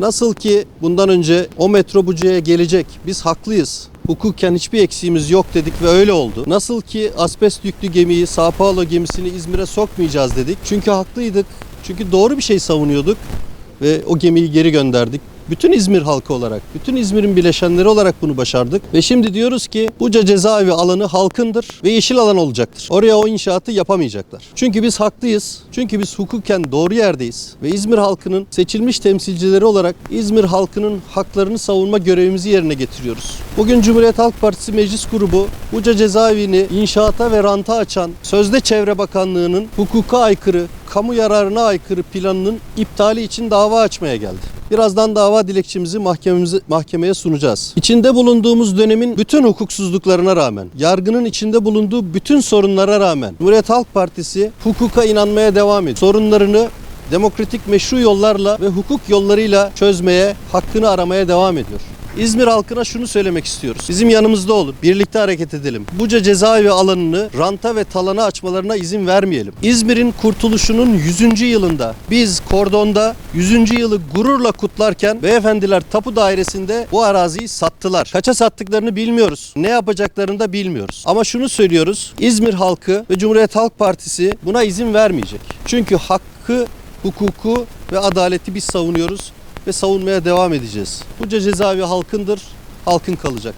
Nasıl ki bundan önce o metro Buca'ya gelecek. Biz haklıyız. Hukuken hiçbir eksiğimiz yok dedik ve öyle oldu. Nasıl ki asbest yüklü gemiyi, Sao Paulo gemisini İzmir'e sokmayacağız dedik. Çünkü haklıydık. Çünkü doğru bir şey savunuyorduk ve o gemiyi geri gönderdik. Bütün İzmir halkı olarak, bütün İzmir'in bileşenleri olarak bunu başardık. Ve şimdi diyoruz ki Buca cezaevi alanı halkındır ve yeşil alan olacaktır. Oraya o inşaatı yapamayacaklar. Çünkü biz haklıyız. Çünkü biz hukuken doğru yerdeyiz. Ve İzmir halkının seçilmiş temsilcileri olarak İzmir halkının haklarını savunma görevimizi yerine getiriyoruz. Bugün Cumhuriyet Halk Partisi Meclis Grubu Buca cezaevini inşaata ve ranta açan sözde Çevre Bakanlığı'nın hukuka aykırı, kamu yararına aykırı planının iptali için dava açmaya geldi. Birazdan dava dilekçemizi mahkememize, mahkemeye sunacağız. İçinde bulunduğumuz dönemin bütün hukuksuzluklarına rağmen, yargının içinde bulunduğu bütün sorunlara rağmen Cumhuriyet Halk Partisi hukuka inanmaya devam ediyor. Sorunlarını demokratik meşru yollarla ve hukuk yollarıyla çözmeye, hakkını aramaya devam ediyor. İzmir halkına şunu söylemek istiyoruz. Bizim yanımızda olun. Birlikte hareket edelim. Buca cezaevi alanını ranta ve talana açmalarına izin vermeyelim. İzmir'in kurtuluşunun 100. yılında biz kordonda 100. yılı gururla kutlarken beyefendiler tapu dairesinde bu araziyi sattılar. Kaça sattıklarını bilmiyoruz. Ne yapacaklarını da bilmiyoruz. Ama şunu söylüyoruz. İzmir halkı ve Cumhuriyet Halk Partisi buna izin vermeyecek. Çünkü hakkı, hukuku ve adaleti biz savunuyoruz ve savunmaya devam edeceğiz. Buca cezaevi halkındır, halkın kalacak.